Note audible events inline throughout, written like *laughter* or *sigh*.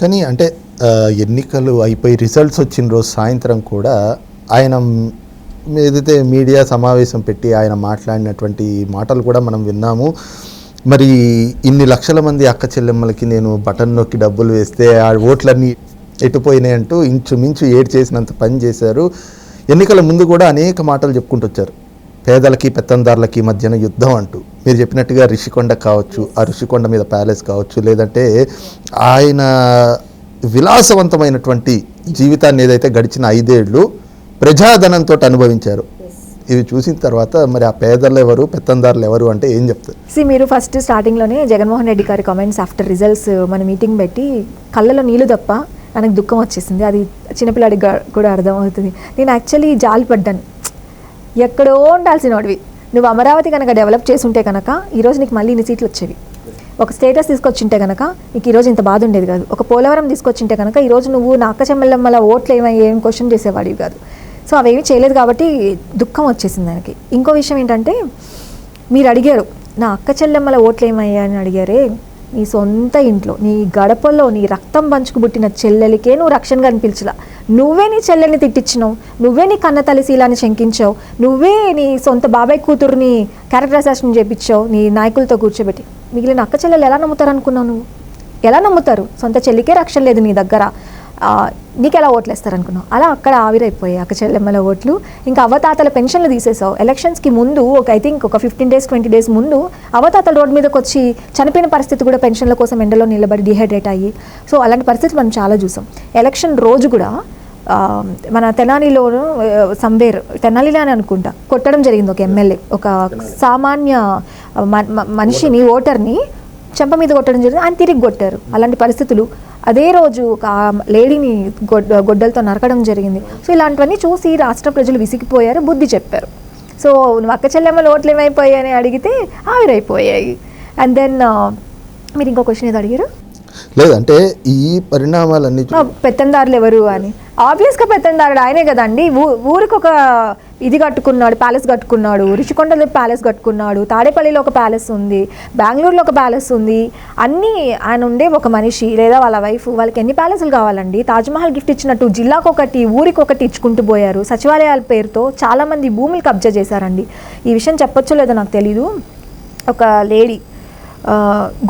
కానీ అంటే ఎన్నికలు అయిపోయి రిజల్ట్స్ వచ్చిన రోజు సాయంత్రం కూడా ఆయన ఏదైతే మీడియా సమావేశం పెట్టి ఆయన మాట్లాడినటువంటి మాటలు కూడా మనం విన్నాము. మరి ఇన్ని లక్షల మంది అక్క చెల్లెమ్మలకి నేను బటన్ నొక్కి డబ్బులు వేస్తే ఆ ఓట్లన్నీ ఎటుపోయినాయి అంటూ ఇంచుమించు ఏడు చేసినంత పని చేశారు. ఎన్నికల ముందు కూడా అనేక మాటలు చెప్పుకుంటూ వచ్చారు. పేదలకి పెత్తందారులకి మధ్యన యుద్ధం అంటూ. మీరు చెప్పినట్టుగా రిషికొండ కావచ్చు ఆ రిషికొండ మీద ప్యాలెస్ కావచ్చు లేదంటే ఆయన విలాసవంతమైనటువంటి జీవితాన్ని ఏదైతే గడిచిన ఐదేళ్ళు ప్రజాధనంతో అనుభవించారు. ఇవి చూసిన తర్వాత మరి ఆ పేదలు ఎవరు పెత్తందారులు ఎవరు అంటే ఏం చెప్తారు? సి మీరు ఫస్ట్ స్టార్టింగ్లోనే జగన్మోహన్ రెడ్డి గారి కామెంట్స్ ఆఫ్టర్ రిజల్ట్స్ మన మీటింగ్ పెట్టి కళ్ళలో నీళ్ళు తప్ప మనకు దుఃఖం వచ్చేసింది. అది చిన్నపిల్లాడికి కూడా అర్థమవుతుంది. నేను యాక్చువల్లీ జాలి పడ్డాను ఎక్కడో ఉండాల్సిన వాడివి నువ్వు అమరావతి కనుక డెవలప్ చేసి ఉంటే కనుక ఈరోజు నీకు మళ్ళీ ఇన్ని సీట్లు వచ్చేవి. ఒక స్టేటస్ తీసుకొచ్చింటే కనుక నీకు ఈరోజు ఇంత బాధ ఉండేది కాదు. ఒక పోలవరం తీసుకొచ్చింటే కనుక ఈరోజు నువ్వు నా అక్క చెమ్మెళ్ళమ్మల ఓట్లు ఏమై ఏం క్వశ్చన్ చేసేవాడివి కాదు. సో అవేమి చేయలేదు కాబట్టి దుఃఖం వచ్చేసింది దానికి. ఇంకో విషయం ఏంటంటే మీరు అడిగారు నా అక్క చెల్లెమ్మల ఓట్లు ఏమయ్యా అని అడిగారే నీ సొంత ఇంట్లో నీ గడపల్లో నీ రక్తం పంచుకు పుట్టిన చెల్లెలికే నువ్వు రక్షణగా అనిపించలా నువ్వే నీ చెల్లెల్ని తిట్టించినావు. నువ్వే నీ కన్న తల్లి శంకించావు. నువ్వే నీ సొంత బాబాయ్ కూతురుని క్యారెక్టర్ అసాసిన్ చేపించావు. నీ నాయకులతో కూర్చోబెట్టి. మిగిలిన అక్క చెల్లెలు ఎలా నమ్ముతారు అనుకున్నావు నువ్వు? ఎలా నమ్ముతారు? సొంత చెల్లికే రక్షణ లేదు నీ దగ్గర. నీకు ఎలా ఓట్లు వేస్తారు అనుకున్నావు అలా అక్కడ ఆవిరైపోయాయి అక్క చెల్లెమ్మల ఓట్లు. ఇంకా అవతాతల పెన్షన్లు తీసేసావు. ఎలక్షన్స్కి ముందు ఒక ఐ థింక్ ఒక ఫిఫ్టీన్ డేస్ ట్వంటీ డేస్ ముందు అవతాతల రోడ్డు మీదకి వచ్చి చనిపోయిన పరిస్థితి కూడా పెన్షన్ల కోసం ఎండలో నిలబడి డిహైడ్రేట్ అయ్యి. సో అలాంటి పరిస్థితి మనం చాలా చూసాం. ఎలక్షన్ రోజు కూడా మన తెనాలిలో సంవేర్ తెనాలిలో అని అనుకుంటా కొట్టడం జరిగింది ఒక ఎమ్మెల్యే. ఒక సామాన్య మ- మనిషిని ఓటర్ని చెంప మీద కొట్టడం జరిగింది. ఆయన తిరిగి కొట్టారు. అలాంటి పరిస్థితులు అదే రోజు ఒక లేడీని గొడ్డ గొడ్డలతో నరకడం జరిగింది. సో ఇలాంటివన్నీ చూసి రాష్ట్ర ప్రజలు విసిగిపోయారు బుద్ధి చెప్పారు. సో నువ్వు అక్క చెల్లెమ్మలు ఓట్లు ఏమైపోయాయి అని అడిగితే ఆవిరైపోయాయి. అండ్ దెన్ మీరు ఇంకో క్వశ్చన్ ఏదో అడిగారు? లేదంటే ఈ పరిణామాలన్నీ పెత్తందారులు ఎవరు అని? ఆబ్వియస్గా పెత్తందారుడు ఆయనే కదండి. ఊ ఊరికి ఒక ఇది కట్టుకున్నాడు ప్యాలెస్ కట్టుకున్నాడు. రిషికొండలో ప్యాలెస్ కట్టుకున్నాడు. తాడేపల్లిలో ఒక ప్యాలెస్ ఉంది. బెంగళూరులో ఒక ప్యాలెస్ ఉంది. అన్నీ ఆయన ఉండే ఒక మనిషి లేదా వాళ్ళ వైఫ్. వాళ్ళకి ఎన్ని ప్యాలెస్లు కావాలండి? తాజ్మహల్ గిఫ్ట్ ఇచ్చినట్టు జిల్లాకు ఒకటి ఊరికి ఒకటి ఇచ్చుకుంటూ పోయారు. సచివాలయాల పేరుతో చాలామంది భూములు కబ్జా చేశారండి. ఈ విషయం చెప్పొచ్చో లేదో నాకు తెలీదు. ఒక లేడీ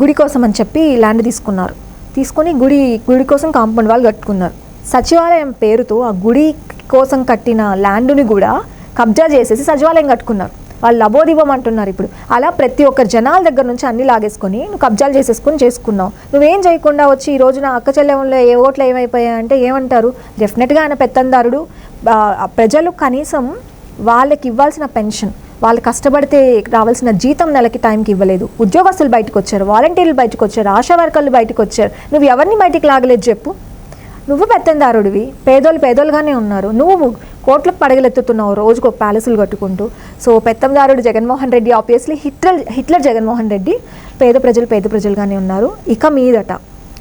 గుడి కోసం అని చెప్పి ల్యాండ్ తీసుకున్నారు. తీసుకొని గుడి గుడి కోసం కాంపౌండ్ వాళ్ళు కట్టుకున్నారు. సచివాలయం పేరుతో ఆ గుడి కోసం కట్టిన ల్యాండ్ని కూడా కబ్జా చేసేసి సచివాలయం కట్టుకున్నారు. వాళ్ళు లబోదివం అంటున్నారు ఇప్పుడు. అలా ప్రతి ఒక్క జనాల దగ్గర నుంచి అన్ని లాగేసుకొని నువ్వు కబ్జాలు చేసేసుకొని చేసుకున్నావు. నువ్వేం చేయకుండా వచ్చి ఈ రోజున అక్క చెల్లెంలో ఏ ఓట్లు ఏమైపోయాయి అంటే ఏమంటారు? డెఫినెట్గా ఆయన పెత్తందారుడు. ప్రజలు కనీసం వాళ్ళకి ఇవ్వాల్సిన పెన్షన్ వాళ్ళు కష్టపడితే రావాల్సిన జీతం నెలకి టైంకి ఇవ్వలేదు. ఉద్యోగస్తులు బయటకు వచ్చారు వాలంటీర్లు బయటకు వచ్చారు ఆశా వర్కర్లు బయటకు వచ్చారు. నువ్వు ఎవరిని బయటికి లాగలేదు చెప్పు. నువ్వు పెత్తందారుడివి పేదోళ్ళు పేదోళ్ళుగానే ఉన్నారు. నువ్వు కోట్లకు పడగలెత్తుతున్నావు రోజుకు ఒక ప్యాలెసులు కట్టుకుంటూ. So పెత్తందారుడు Jaganmohan Reddy obviously Hitler Hitler Jaganmohan Reddy పేద ప్రజలు పేద ప్రజలుగానే ఉన్నారు. ఇక మీదట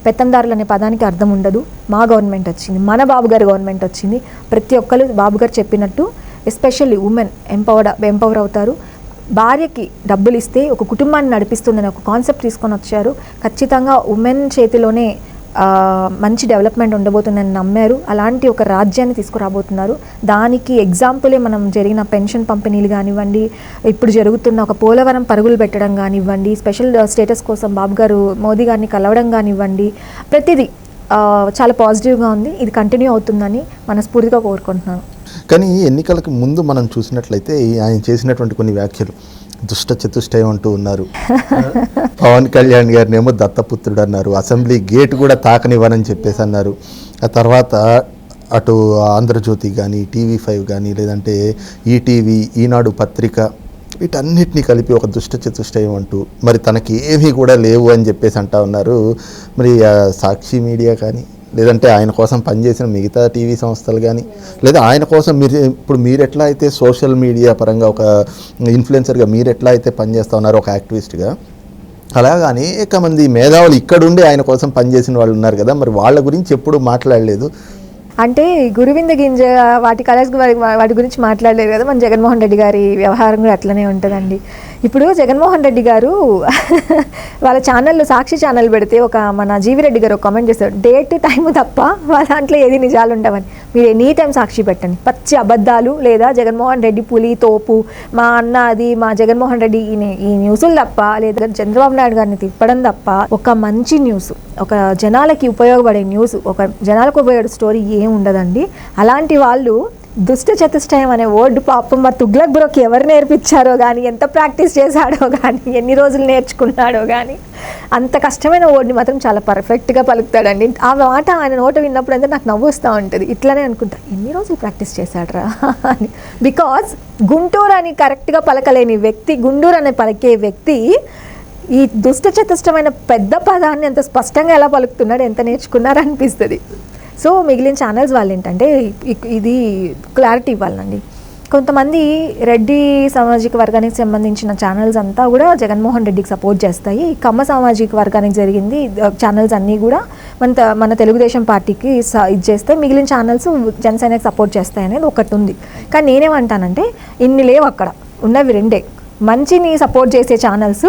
పెత్తందారులు అనే పదానికి అర్థం ఉండదు. మా గవర్నమెంట్ వచ్చింది మన బాబు గారి గవర్నమెంట్ వచ్చింది. ప్రతి ఒక్కరు బాబు గారు చెప్పినట్టు ఎస్పెషల్లీ ఉమెన్ ఎంపవర్డ్ ఎంపవర్ అవుతారు. భార్యకి డబ్బులు ఇస్తే ఒక కుటుంబాన్ని నడిపిస్తుందని ఒక కాన్సెప్ట్ తీసుకొని వచ్చారు. ఖచ్చితంగా ఉమెన్ చేతిలోనే మంచి డెవలప్మెంట్ ఉండబోతుందని నమ్మారు. అలాంటి ఒక రాజ్యాన్ని తీసుకురాబోతున్నారు. దానికి ఎగ్జాంపులే మనం జరిగిన పెన్షన్ పంపిణీలు కానివ్వండి ఇప్పుడు జరుగుతున్న ఒక పోలవరం పరుగులు పెట్టడం కానివ్వండి స్పెషల్ స్టేటస్ కోసం బాబు గారు మోదీ గారిని కలవడం కానివ్వండి ప్రతిదీ చాలా పాజిటివ్గా ఉంది. ఇది కంటిన్యూ అవుతుందని మనస్ఫూర్తిగా కోరుకుంటున్నాను. కానీ ఎన్నికలకు ముందు మనం చూసినట్లయితే ఆయన చేసినటువంటి కొన్ని వ్యాఖ్యలు. దుష్ట చతుష్టయం అంటూ ఉన్నారు. *laughs* పవన్ కళ్యాణ్ గారిని ఏమో దత్తపుత్రుడు అన్నారు. అసెంబ్లీ గేట్ కూడా తాకనివ్వనని చెప్పేసి అన్నారు. ఆ తర్వాత అటు ఆంధ్రజ్యోతి కానీ టీవీ ఫైవ్ కానీ లేదంటే ఈటీవీ ఈనాడు పత్రిక వీటన్నిటిని కలిపి ఒక దుష్ట చతుష్టయం అంటూ మరి తనకి ఏమీ కూడా లేవు అని చెప్పేసి అంటా ఉన్నారు. మరి సాక్షి మీడియా కానీ లేదంటే ఆయన కోసం పనిచేసిన మిగతా టీవీ సంస్థలు కానీ లేదా ఆయన కోసం మీరు ఇప్పుడు మీరు ఎట్లా అయితే సోషల్ మీడియా పరంగా ఒక ఇన్ఫ్లుయెన్సర్గా మీరు ఎట్లా అయితే పనిచేస్తూ ఉన్నారో ఒక యాక్టివిస్ట్గా అలాగా అనేక మంది మేధావులు ఇక్కడుండి ఆయన కోసం పనిచేసిన వాళ్ళు ఉన్నారు కదా మరి వాళ్ళ గురించి ఎప్పుడు మాట్లాడలేదు? అంటే గురువింద గింజ వాటి కలర్స్ వాటి గురించి మాట్లాడలేదు కదా మన జగన్మోహన్ రెడ్డి గారి వ్యవహారం కూడా అట్లనే ఉంటుందండి. ఇప్పుడు జగన్మోహన్ రెడ్డి గారు వాళ్ళ ఛానల్లో సాక్షి ఛానల్ పెడితే ఒక మన జీవిరెడ్డి గారు ఒక కామెంట్ చేస్తారు డేట్ టైం తప్ప వాళ్ళ దాంట్లో ఏది నిజాలు ఉండవని. మీరు ఎనీ టైం సాక్షి పెట్టండి. పచ్చి అబద్ధాలు లేదా జగన్మోహన్ రెడ్డి పులి తోపు మా అన్న అది మా జగన్మోహన్ రెడ్డి ఈ న్యూసులు న్యూస్లు తప్ప లేదా చంద్రబాబు నాయుడు గారిని తిప్పడం తప్ప ఒక మంచి న్యూస్ ఒక జనాలకి ఉపయోగపడే న్యూస్ ఒక జనాలకు ఉపయోగపడే స్టోరీ ఏం ఉండదండి అలాంటి వాళ్ళు దుష్ట చతుష్టయం అనే వర్డ్ పాపం మా తుగ్లక్ బ్రోకి ఎవరు నేర్పించారో కానీ ఎంత ప్రాక్టీస్ చేశాడో కానీ ఎన్ని రోజులు నేర్చుకున్నాడో కానీ అంత కష్టమైన వర్డ్ని మాత్రం చాలా పర్ఫెక్ట్గా పలుకుతాడండి. ఆ మాట ఆయన నోట విన్నప్పుడు అంతా నాకు నవ్వు వస్తూ ఉంటుంది. ఇట్లానే అనుకుంటా ఎన్ని రోజులు ప్రాక్టీస్ చేశాడరా? అని. బికాస్ గుంటూరు అని కరెక్ట్గా పలకలేని వ్యక్తి గుంటూరు అనే పలికే వ్యక్తి ఈ దుష్ట చతుష్టమైన పెద్ద పదాన్ని ఎంత స్పష్టంగా ఎలా పలుకుతున్నాడు ఎంత నేర్చుకున్నారనిపిస్తుంది. సో మిగిలిన ఛానల్స్ వాళ్ళు ఏంటంటే ఇది క్లారిటీ ఇవ్వాలండి. కొంతమంది రెడ్డి సామాజిక వర్గానికి సంబంధించిన ఛానల్స్ అంతా కూడా జగన్మోహన్ రెడ్డికి సపోర్ట్ చేస్తాయి. కమ్మ సామాజిక వర్గానికి జరిగింది ఛానల్స్ అన్నీ కూడా మన మన తెలుగుదేశం పార్టీకి స- ఇది చేస్తే మిగిలిన ఛానల్స్ జనసేనకి సపోర్ట్ చేస్తాయి అనేది ఒకటి ఉంది కానీ నేనేమంటానంటే ఇన్ని లేవు అక్కడ. ఉన్నవి రెండే. మంచిని సపోర్ట్ చేసే ఛానల్స్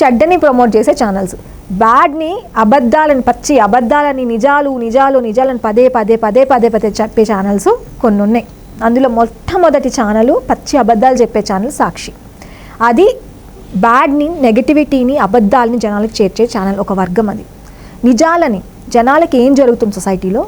చెడ్డని ప్రమోట్ చేసే ఛానల్స్ బ్యాడ్ని అబద్ధాలని పచ్చి అబద్ధాలని నిజాలు నిజాలు నిజాలని పదే పదే పదే పదే పదే చెప్పే ఛానల్స్ కొన్ని ఉన్నాయి. అందులో మొట్టమొదటి ఛానల్ పచ్చి అబద్ధాలు చెప్పే ఛానల్ సాక్షి. అది బ్యాడ్ని నెగటివిటీని అబద్ధాలని జనాలకు చేర్చే ఛానల్ ఒక వర్గం అది. నిజాలని జనాలకి ఏం జరుగుతుంది సొసైటీలో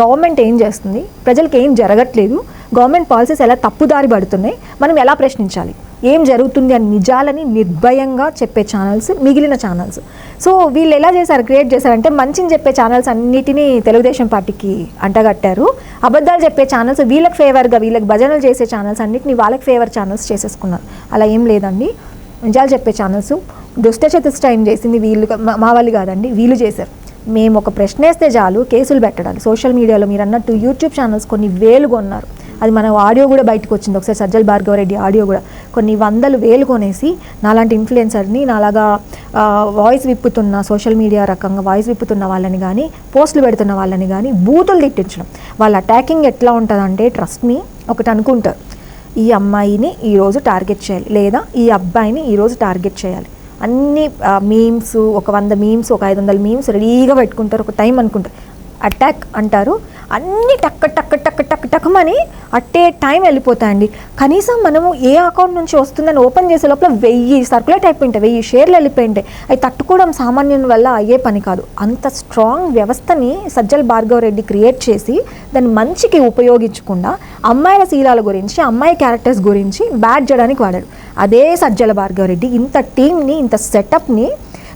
గవర్నమెంట్ ఏం చేస్తుంది? ప్రజలకు ఏం జరగట్లేదు? గవర్నమెంట్ పాలసీస్ ఎలా తప్పుదారి పడుతున్నాయి? మనం ఎలా ప్రశ్నించాలి? ఏం జరుగుతుంది అని నిజాలని నిర్భయంగా చెప్పే ఛానల్స్ మిగిలిన ఛానల్స్ సో వీళ్ళు ఎలా చేశారు క్రియేట్ చేశారంటే మంచిని చెప్పే ఛానల్స్ అన్నిటినీ తెలుగుదేశం పార్టీకి అంటగట్టారు. అబద్ధాలు చెప్పే ఛానల్స్ వీళ్ళకి ఫేవర్గా వీళ్ళకి భజనలు చేసే ఛానల్స్ అన్నిటిని వాళ్ళకి ఫేవర్ ఛానల్స్ చేసేసుకున్నారు. అలా ఏం లేదండి. నిజాలు చెప్పే ఛానల్స్ దుష్ట చతుష్టయం చేసింది వీళ్ళు మా- వాళ్ళు కాదండి వీళ్ళు చేశారు. మేము ఒక ప్రశ్న వేస్తే చాలు కేసులు పెట్టడాలి. సోషల్ మీడియాలో మీరు అన్నట్టు యూట్యూబ్ ఛానల్స్ కొన్ని వేలు కొన్నారు. అది మన ఆడియో కూడా బయటకు వచ్చింది. ఒకసారి సజ్జల్ భార్గవరెడ్డి ఆడియో కూడా. కొన్ని వందలు వేలు కొనేసి నాలాంటి ఇన్ఫ్లుయెన్సర్ని నాలాగా వాయిస్ విప్పుతున్న సోషల్ మీడియా రకంగా వాయిస్ విప్పుతున్న వాళ్ళని కానీ పోస్టులు పెడుతున్న వాళ్ళని కానీ బూతులు తిట్టించడం. వాళ్ళ అటాకింగ్ ఎట్లా ఉంటుందంటే ట్రస్ట్ మీ ఒకటి అనుకుంటారు. ఈ అమ్మాయిని ఈరోజు టార్గెట్ చేయాలి. లేదా ఈ అబ్బాయిని ఈరోజు టార్గెట్ చేయాలి. అన్ని మీమ్స్ ఒక వంద మీమ్స్ ఒక ఐదు వందల మీమ్స్ రెడీగా పెట్టుకుంటారు. ఒక టైం అనుకుంటారు. అటాక్ అంటారు. అన్ని టక్ టక్ టక్ టక్ టక్మని అట్టే టైం వెళ్ళిపోతాయండి. కనీసం మనము ఏ అకౌంట్ నుంచి వస్తుందని ఓపెన్ చేసే లోపల వెయ్యి సర్క్యులేట్ అయిపోయింటాయి వెయ్యి షేర్లు వెళ్ళిపోయింటాయి. అవి తట్టుకోవడం సామాన్యుని వల్ల అయ్యే పని కాదు. అంత స్ట్రాంగ్ వ్యవస్థని సజ్జల్ భార్గవ రెడ్డి క్రియేట్ చేసి దాన్ని మంచికి ఉపయోగించకుండా అమ్మాయిల శీలాల గురించి అమ్మాయి క్యారెక్టర్స్ గురించి బ్యాడ్ చేయడానికి వాడాడు. అదే సజ్జల భార్గవ రెడ్డి ఇంత టీంని ఇంత సెటప్ని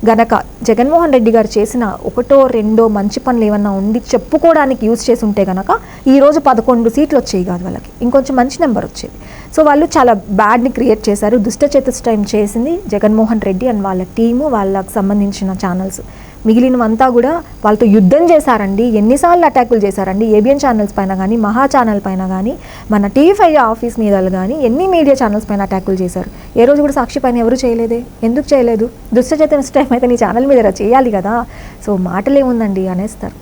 గనక జగన్మోహన్ రెడ్డి గారు చేసిన ఒకటో రెండో మంచి పనులు ఏమన్నా ఉండి చెప్పుకోవడానికి యూజ్ చేసి ఉంటే గనక ఈరోజు పదకొండు సీట్లు వచ్చేవి కాదు వాళ్ళకి. ఇంకొంచెం మంచి నెంబర్ వచ్చేది. సో వాళ్ళు చాలా బ్యాడ్ని క్రియేట్ చేశారు. దుష్ట చతుష్టయం చేసింది జగన్మోహన్ రెడ్డి అండ్ వాళ్ళ టీము వాళ్ళకి సంబంధించిన ఛానల్స్. మిగిలినవంతా కూడా వాళ్ళతో యుద్ధం చేశారండి. ఎన్నిసార్లు అటాకులు చేశారండి. ఏబిఎన్ ఛానల్స్ పైన కానీ మహా ఛానల్ పైన కానీ మన టీవీ ఫైవ్ ఆఫీస్ మీద కానీ ఎన్ని మీడియా ఛానల్స్ పైన అటాకులు చేశారు. ఏ రోజు కూడా సాక్షి పైన ఎవరు చేయలేదే? ఎందుకు చేయలేదు? దుశ్చైతన్య టైం అయితే నీ ఛానల్ మీద చేయాలి కదా. సో మాటలేముందండి అనేస్తారు.